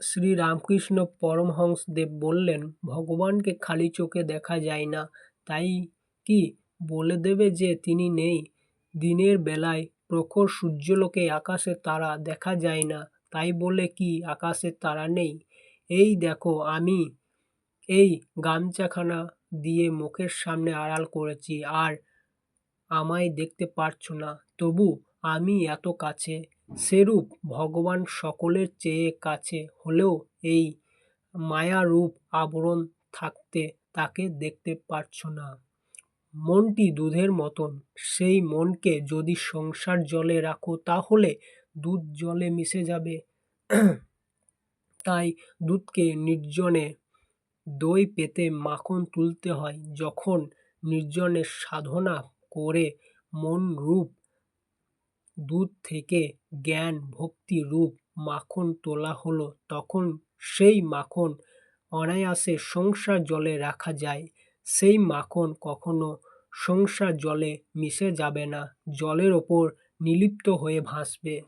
শ্রী রামকৃষ্ণ পরমহংসদেব বললেন, ভগবানকে খালি চোখে দেখা যায় না, তাই কি বলে দেবে যে তিনি নেই? দিনের বেলায় প্রখর সূর্যালোকে আকাশে তারা দেখা যায় না, তাই বলে কি আকাশে তারা নেই? এই দেখো, আমি এই গামছাখানা দিয়ে মুখের সামনে আড়াল করেছি, আর আমায় দেখতে পারছ না। তবু আমি এত কাছে, সেরূপ ভগবান সকলের চেয়ে কাছে হলেও এই মায়ারূপ আবরণ থাকতে তাকে দেখতে পারছ না। মনটি দুধের মতন, সেই মনকে যদি সংসার জলে রাখো তাহলে দুধ জলে মিশে যাবে। তাই দুধকে নির্জনে দই পেতে মাখন তুলতে হয়, যখন নির্জনে সাধনা করে মন রূপ দুধ থেকে জ্ঞান, ভক্তি রূপ মাখন তোলা হলো। তখন সেই মাখন অনায়াসে সংসার জলে রাখা যায়। সেই মাখন কখনো সংসার জলে মিশে যাবে না, জলের ওপর নিলিপ্ত হয়ে ভাসবে।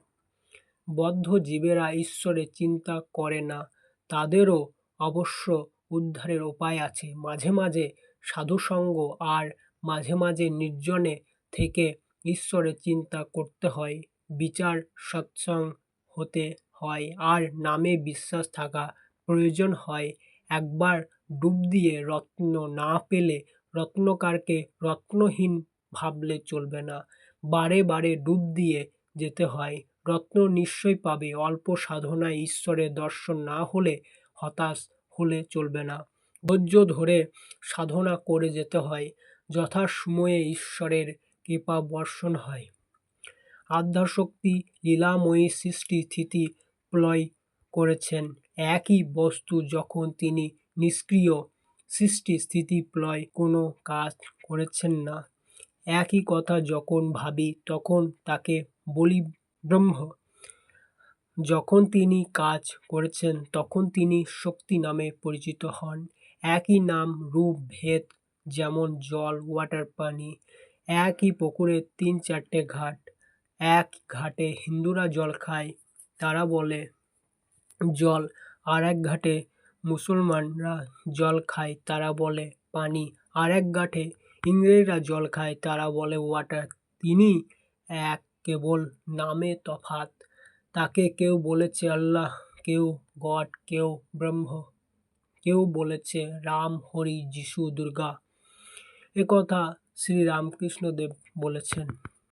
বদ্ধ জীবেরা ঈশ্বরের চিন্তা করে না, তাদেরও অবশ্য উদ্ধারের উপায় আছে। মাঝে মাঝে সাধুসঙ্গ আর মাঝে মাঝে নির্জনে থেকে ঈশ্বরের চিন্তা করতে হয়, বিচার সৎসং হতে হয়, আর নামে বিশ্বাস থাকা প্রয়োজন হয়। একবার ডুব দিয়ে রত্ন না পেলে রত্নকারকে রত্নহীন ভাবলে চলবে না। বারে বারে ডুব দিয়ে যেতে হয়, রত্ন নিশ্চয় পাবে, অল্প সাধনায় ঈশ্বরের দর্শন না হলে হতাশ হলে চলবে না। ধৈর্য ধরে সাধনা করে যেতে হয়, যথাসময়ে ঈশ্বরের কৃপা বর্ষণ হয়। আদ্যাশক্তি লীলাময়ী সৃষ্টি স্থিতি প্রলয় করেছেন। একই বস্তু যখন তিনি নিষ্ক্রিয়, সৃষ্টি স্থিতি প্রলয় কোনো কাজ করেছেন না। একই কথা যখন ভাবি, তখন তাকে বলি ব্রহ্ম। যখন তিনি কাজ করেছেন, তখন তিনি শক্তি নামে পরিচিত হন। একই নাম, রূপ, ভেদ, যেমন জল ওয়াটার পানি একই পুকুরে তিন চারটে ঘাট। এক ঘাটে হিন্দুরা জল খায়, তারা বলে জল, আর এক ঘাটে মুসলমানরা জল খায়, তারা বলে পানি। আর এক ঘাটে ইংরেজরা জল খায়, তারা বলে ওয়াটার তিনি এক কেবল নামে তফাত তাকে কেউ বলেছে আল্লাহ, কেউ গড, কেউ ব্রহ্ম, কেউ বলেছে রাম, হরি, যিশু, দুর্গা। একথা শ্রী রামকৃষ্ণদেব বলেছেন।